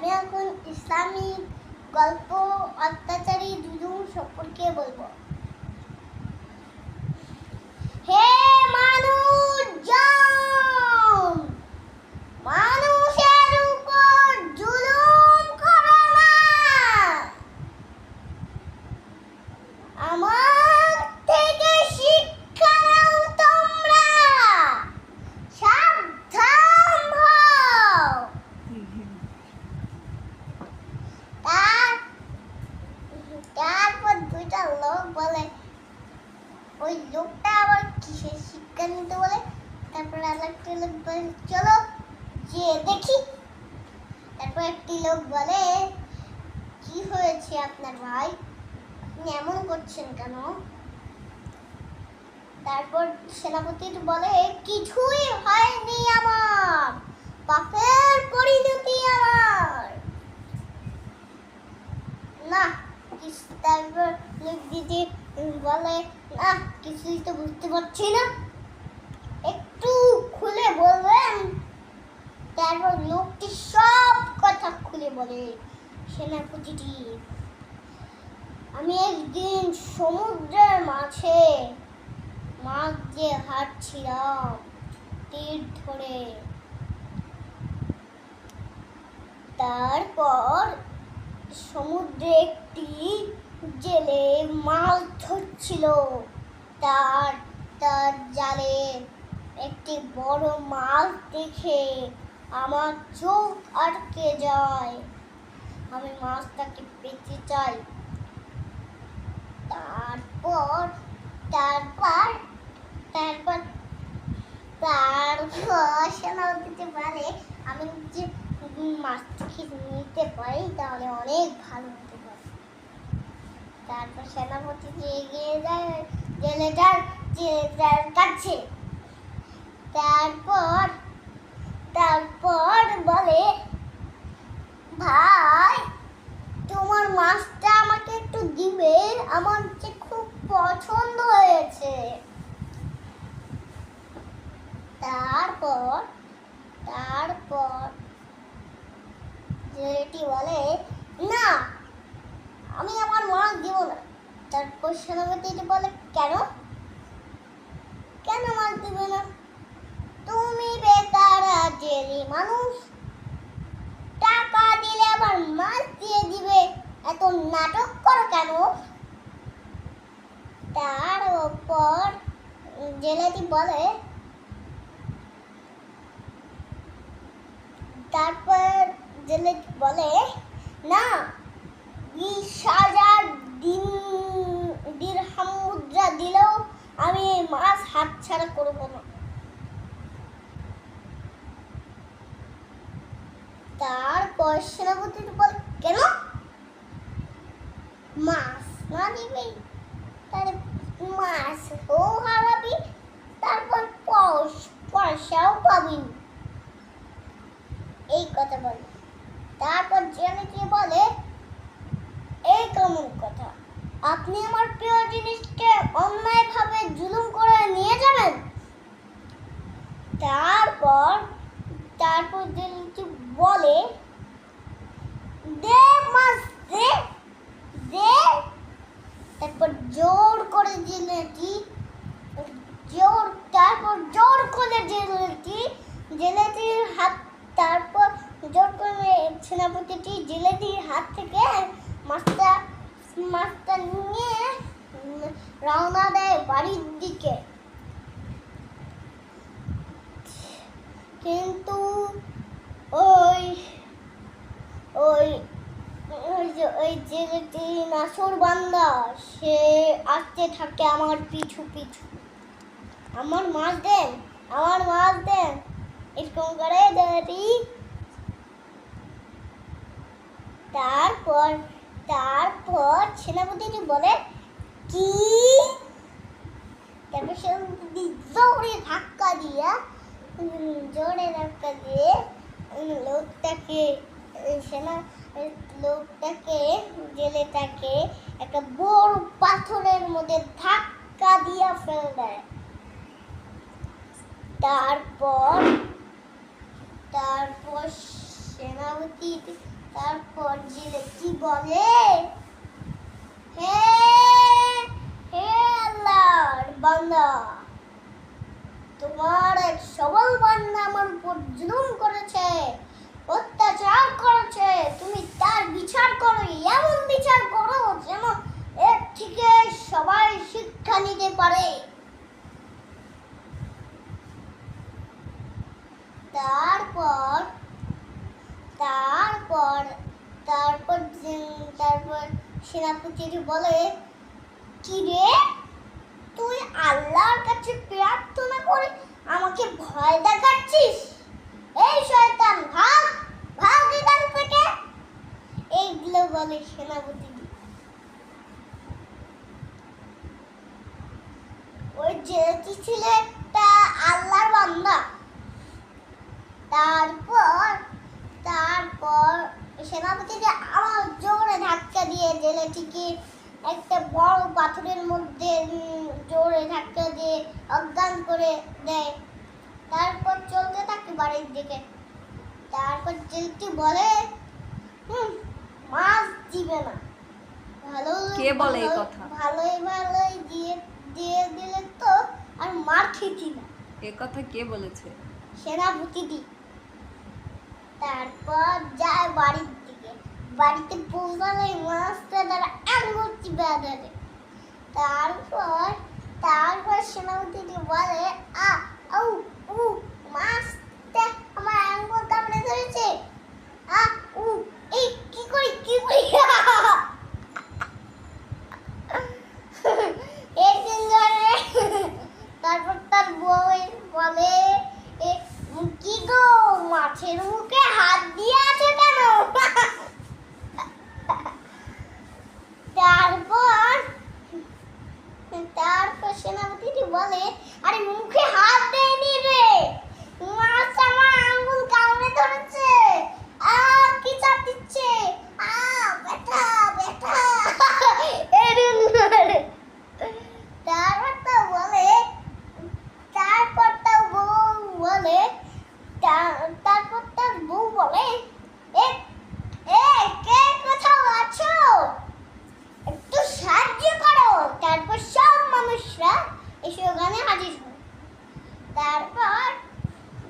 আমি এখন ইসলামিক গল্প অত্যাচারী জুলুম সম্পর্কে বলব। হে মানুষজন মানুষের উপর জুলুম করো না আমার থেকে শিক্ষা নাও তোমরা সাবধান হও তার তারপর দুইটা লোক বলে ওই লোকটা আবার কিসের শিক্ষা নিতে বলে? তারপর আরেকটা লোক বলে, চলো যে দেখি। তারপর একটি লোক বলে, কি হয়েছে আপনার ভাই? আপনি এমন করছেন কেন? তারপর সেনাপতির বলে, কিছুই হয়নি আমার। পাপের পরিণতি আমার। না তারপর লোক দিদি বলে, না, কিছুই তো বুঝতে পারছি না। একটু খুলে বলবেন তারপর লোকটি সব কথা খুলে বলে, সেনাপতিটি, আমি একদিন সমুদ্রের মাঝে মাছ দিয়ে হাঁটছিলাম তীর ধরে। তারপর সমুদ্রে একটি জেলে মাছ ধরছিল। তার তার জালে একটি বড় মাছ দেখে আমার চোখ আটকে যায়। আমি মাছটাকে পেতে চাই। তারপর তারপর তারপর তারপর দিতে পারে। আমি যে মাছটাকে নিতে পারি, তাহলে অনেক ভালো। তারপর সেনাপতি এগিয়ে যায় জেলেটার জেলেটার কাছে। তারপর তারপর বলে, ভাই, তোমার মাছটা আমাকে একটু দিবে, আমার যে খুব পছন্দ হয়েছে। তারপর তারপর জেলেটি বলে, না আমি আমার মাছ দিব না। তারপর সেনাপতিটি বলে, কেন? কেন মাছ দিবে না? তুমি বেকারা, জেলি মানুষ। টাকা দিলে আবার মাছ দিয়ে দিবে। এত নাটক করো কেন? তার ওপর জেলেটি বলে, তারপর জেলেটি বলে, না বিশ হাজার দিন, দিরহাম মুদ্রা দিলেও আমি এই মাছ হাতছাড়া করব না। তারপর সেনাপতি বল কেন? মাছ না দিবি তাহলে মাছ ও হারাবি তারপর পয়স- পয়সাও পাবি না। এই কথা বলে তারপর জেনে কি বলে এই কেমন কথা আপনি আমার প্রিয় জিনিসকে অন্যায়ভাবে জুলুম করে নিয়ে যাবেন? তারপর তারপর জেলেটি বলে দে মাছ দে দে তারপর জোর করে জেলেটি, জোর, তারপর জোর করে জেলেটি, জেলেটির হাত, তারপর জোর করে সেনাপতিটি জেলেটির হাত থেকে মাছটা মাছটা নিয়ে রওনা দেয় বাড়ির দিকে। কিন্তু ওই ওই ওই যে, ওই নাসর বান্দা, সে আসতে থাকে আমার পিছু পিছু। আমার মাছ দেন, আমার মাছ দেন, এরকম করে জেলেটি তারপর তারপর সেনাপতিটি বলে কি? তারপর সেনাপতি জোরে ধাক্কা দিয়া জোরে ধাক্কা দিয়ে লোকটাকে, সেনা, লোকটাকে, জেলেটাকে একটা বড় পাথরের মধ্যে ধাক্কা দিয়া ফেলে দেয়। তারপর তারপর সেনাপতি, তারপর জেলে কি বলে? হে হে আল্লাহর বান্দা। তোমার এক সবল বান্দা আমার উপর জুলুম করেছে, অত্যাচার করেছে। তুমি তার বিচার করো, এমন বিচার করো যেন এর থেকে সবাই শিক্ষা নিতে পারে। তারপর তারপর তারপর তারপর সেনাপতি বলে, কি রে? আল্লাহর কাছে প্রার্থনা করে আমাকে ভয় দেখাচ্ছিস? এই শয়তান, ভাগ ভাগ এখান থেকে। এইগুলো বলে সেনাপতি। ওই জেলেটি ছিল একটা আল্লাহর বান্দা, তারপর তারপর সেনাপতিকে আবার জোরে ধাক্কা দিয়ে জেলেটিকে একটা বড় পাথরের মধ্যে জোরে ধাক্কা দিয়ে অজ্ঞান করে দেয়। তারপর চলতে থাকে বাড়ির দিকে। তারপর জেলটি বলে হুম মাছ দিবে না। ভালো কে বলে এই কথা? ভালোই ভালোই দিয়ে দিয়ে দিলে তো আর মার খেতি না। এ কথা কে বলেছে? সেনাপতি দি। তারপর যায় বাড়ির দিকে। বাড়িতে পৌঁছালে মাছটা তারা আঙুল চিপে ধরে তারপর তারপর সেনাপতি দি বলে, আ ও উ, মাছটা আমার আঙুল কামড়ে ধরেছে। আ, উ, এই, কি করি কি করি? একদিন ধরে তারপর তার বউ বলে কি গো, মাছের মুখে হাত দিয়ে আছে কেন? তারপর সেনাপতিটি বলে আরে মুখে হাত দেয়নি রে মাছ আমার আঙ্গুল কামড়ে ধরেছে আ কি চাপ দিচ্ছে আ ব্যথা ব্যথা এরম করে। তারপর তো বলে তারপর তার বউ বলে তা- তারপর তার বউ বলে এ এ কে কোথাও আছো একটু সাহায্য করো তারপর সব মানুষরা এসে ওখানে হাজির হয় তারপর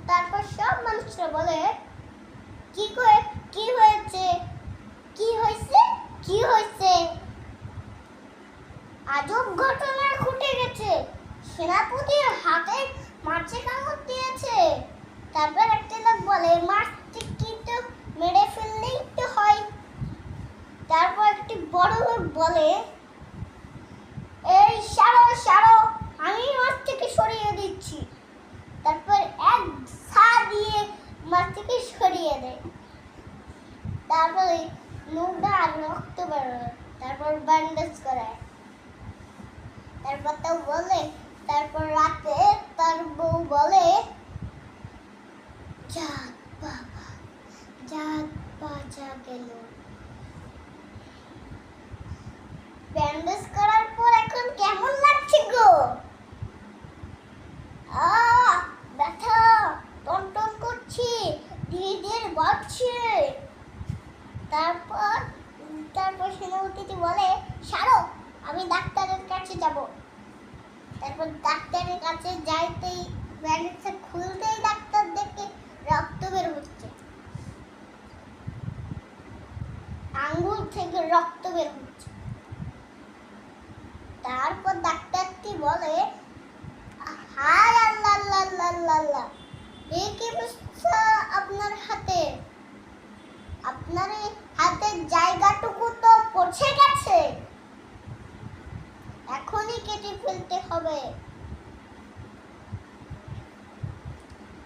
তারপর সব মানুষরা বলে, কি করে কি হয়েছে? কি হয়েছে? কি হয়েছে? আজব ঘটনা ঘটে গেছে। সেনাপতির হাতে মাছে কামড় দিয়েছে। তারপর একটা লোক বলে, মাছটি কিন্তু মেরে ফেললেই তো হয়? তারপর একটি বড় লোক বলে, এই, সারো সারো, আমি মাছ থেকে সরিয়ে দিচ্ছি। তারপর এক সা দিয়ে মাছটিকে সরিয়ে দেয়। তারপরে নোংরা আর রক্ত বেরোয় তারপর ব্যান্ডেজ করায়। তারপর তো বলে, তারপর রাতে তার বউ বলে যাক বাবা যাক বাঁচা গেল। ব্যান্ডেজ করার পর এখন কেমন লাগছে গো? আহ! ব্যথা, টনটন করছে, ধীরে ধীরে বাড়ছে। তারপর তারপর সেনাপতি বলে, সারো, আমি ডাক্তারের কাছে যাব। তারপর ডাক্তারের কাছে যাইতেই ব্যান্ডেজটা খুলতেই ডাক্তার দেখে রক্ত বের হচ্ছে। আঙ্গুল থেকে রক্ত বের হচ্ছে। তারপর ডাক্তারটি বলে জায়গাটুকু তো পচে গেছে। এখনই কেটে ফেলতে হবে।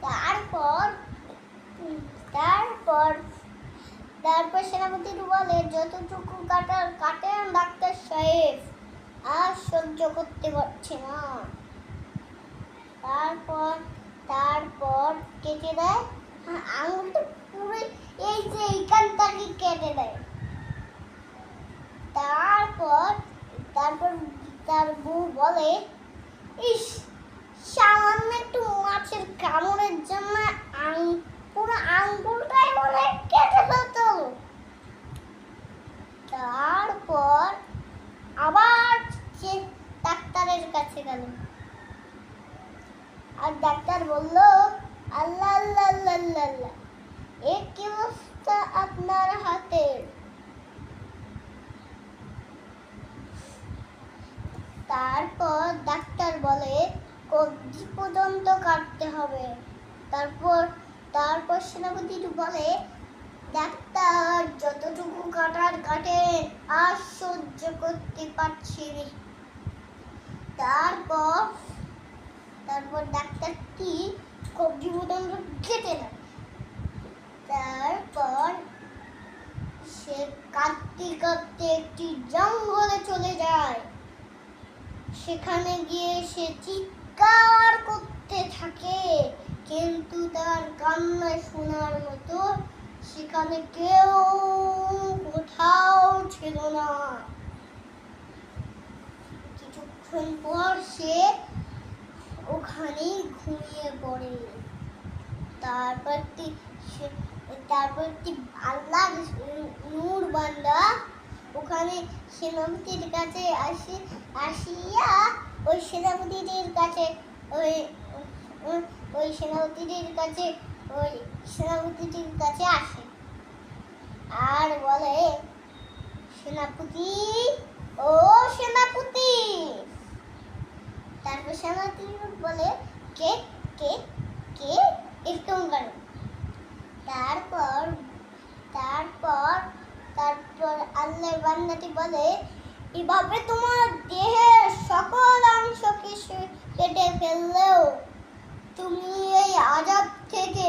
তারপর তারপর তারপর বলে, যতটুকু কাটার, কাটেন, ডাক্তার সাহেব। আর সহ্য করতে পারছে না। তারপর তারপর কেটে দেয়। আঙুলটা পুরো এই যে এইখানটাকে কেটে দেয়। তারপর তারপর তার বউ বলে ইস সামান্য একটু মাছের কামড়ের জন্য আং পুরো আঙ্গুলটাই মনে হয় কেটে ফেলতে হলো যাবে তারপর তারপর সেনাপতি বলে, ডাক্তার, যতটুকু কাটার কাটেন আর সহ্য করতে পারছি তারপর তারপর ডাক্তারটি কবজি বোতাম কেটে দেয় তারপর সে কাঁদতে কাঁদতে একটি জঙ্গলে চলে যায়। সেখানে গিয়ে সে চিৎকার করতে থাকে, কিন্তু তার কান্না শোনার মতো সেখানে কেউ কোথাও ছিল না। কিছুক্ষণ পর সে ওখানেই ঘুমিয়ে পড়ে। তারপর তারপর আল্লাহ নূর বান্দা ওখানে সেনাপতির কাছে আসি আসিয়া ওই সেনাপতিদের কাছে, ওই, ওই- সেনাপতিদের কাছে, ওই সেনাপতিদের কাছে আসে। আর বলে, সেনাপতি, ও সেনাপতি! তারপর সেনাপতি বলে, কে কে কে, এরকম করে তারপর তারপর তারপর আল্লাহর বান্দাটি বলে এভাবে তোমার দেহের সকল অংশকে সে কেটে ফেললেও তুমি এই আজাব থেকে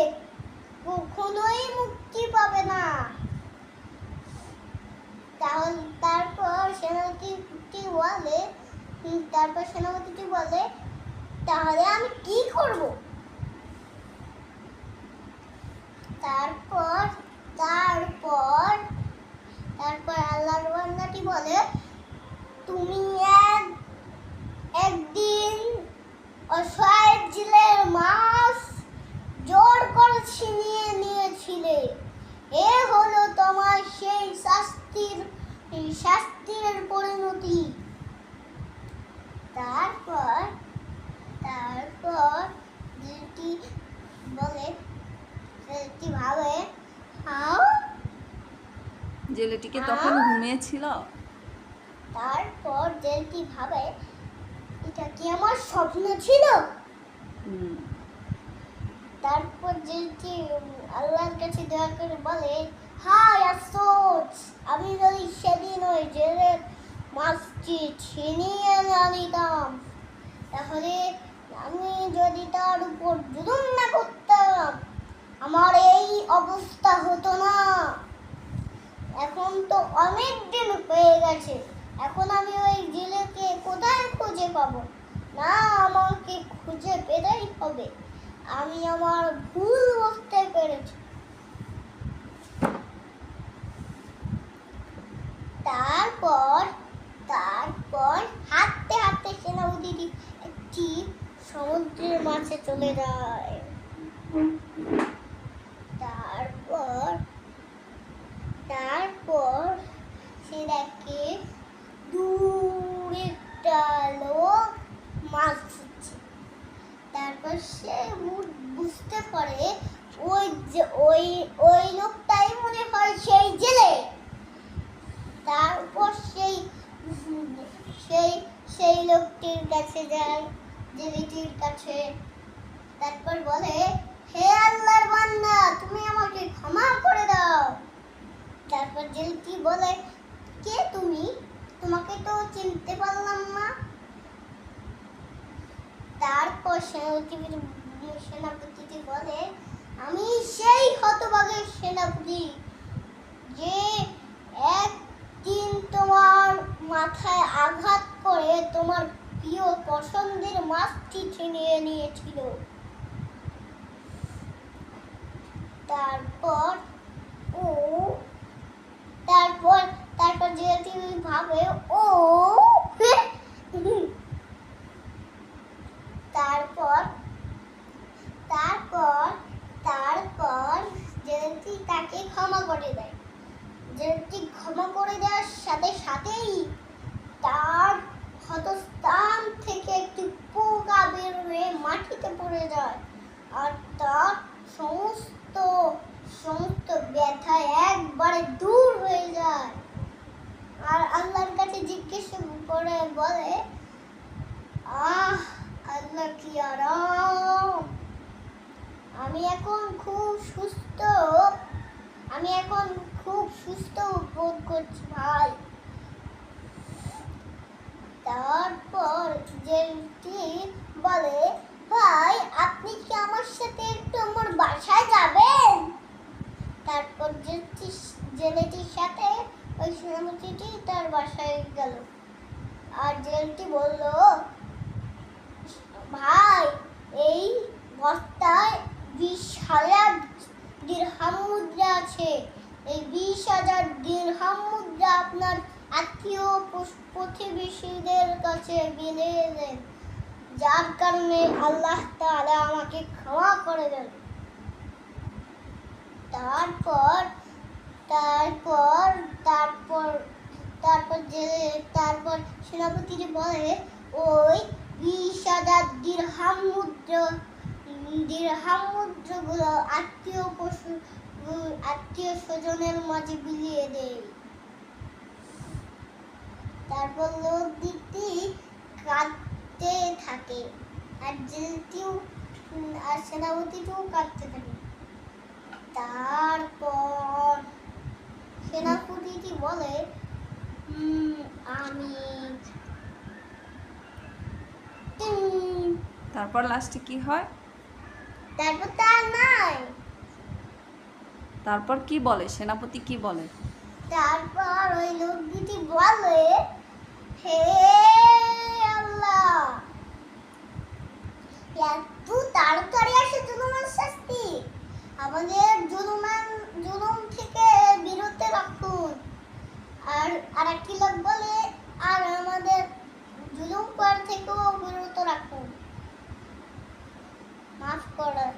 কখনোই মুক্তি পাবে না। তাহলে, তারপর সেনাপতিটি বলে তারপর সেনাপতিটি বলে, তাহলে আমি কি করব? তারপর তারপর তারপর আল্লাহর বান্দাটি বলে তুমি এক একদিন অসহায় জেলের মাছ জোর করে ছিনিয়ে নিয়েছিলে। এ হলো তোমার সেই শাস্তির শাস্তির পরিণতি। তারপর তারপর যেটি বলে যেটি ভাবে হাও? জেলেটিকে তখন ঘুমিয়েছিল? তারপর জেলটি ভাবে? এটা কি আমার স্বপ্ন ছিল? তারপর জেলটি আল্লাহর কাছে দয়া করে বলে হাই আফসোস আমি যদি সেদিন ওই জেলের মাছটি ছিনিয়ে না নিতাম তাহলে আমি যদি তার উপর জুলুম না করতাম আমার এই অবস্থা হতো না। এখন তো অনেক দিন হয়ে গেছে। এখন আমি ওই জেলেকে কোথায় খুঁজে পাবো? না, আমাকে খুঁজে পেতেই হবে। আমি আমার ভুল বুঝতে পেরেছি। তারপর তারপর হাঁটতে হাঁটতে সেনাপতিটি একটি সমুদ্রের মাঝে চলে যায়। তারপর তারপর সে দেখে লোক মাছ ধরছে তারপর সে বু- বুঝতে পারে ওই যে ওই ওই লোকটাই মনে হয় সেই জেলে। তারপর সেই সেই সেই লোকটির কাছে যায়, জেলেটির কাছে। তারপর বলে, হে আল্লাহর বান্দা, তুমি আমাকে ক্ষমা করে দাও। তারপর জেলটি বলে, কে তুমি? তোমাকে তো চিনতে পারলাম না। তারপর সেনাপতি সেনাপতিটি বলে, আমি সেই হতভাগের সেনাপতি যে একদিন তোমার মাথায় আঘাত করে তোমার প্রিয় পছন্দের মাছটি ছিনিয়ে নিয়েছিল। তারপর আমি এখন খুব সুস্থ। আমি এখন খুব সুস্থ বোধ করছি ভাই। তারপর জেলটি বলে, ভাই, আপনি কি আমার সাথে একটু আমার বাসায় যাবেন? তারপর জেলটি, জেলেটির সাথে ওই সেনাপতিটি তার বাসায় গেল। আর জেলটি বলল, ভাই এই বস্তায় বিশ হাজার দিরহাম মুদ্রা আছে। এই বিশ হাজার দিরহাম মুদ্রা আপনার আত্মীয় প্রতিবেশীদের কাছে বিলিয়ে দেন। যার কারণে আল্লাহ তাআলা আমাকে ক্ষমা করে দেন। তারপর তারপর তারপর তারপর যে, তারপর সেনাপতিজি বলে, ওই হাজার দিরহাম মুদ্রা দিরহাম মুদ্রাগুলো আত্মীয় পশু, আত্মীয় স্বজনের মাঝে বিলিয়ে দেয় তারপর লোক দিকটি কাঁদতে থাকে, আর জেলটিও, আর সেনাপতিটিও কাঁদতে থাকে তারপর সেনাপতিটি বলে আমি। তারপর লাস্টে কি হয়? তারপর তার নাই। তারপর কি বলে? সেনাপতি কি বলে? তারপর ওই লোক দুটি বলে হে আল্লাহ এত তাড়াতাড়ি আসে জুলুমান শাস্তি। আমাদের জুলুমান জুলুম থেকে বিরত রাখুন। আর আর কি লোক বলে আর আমাদের জুলুম করা থেকেও অবিরত রাখুন। মাফ করার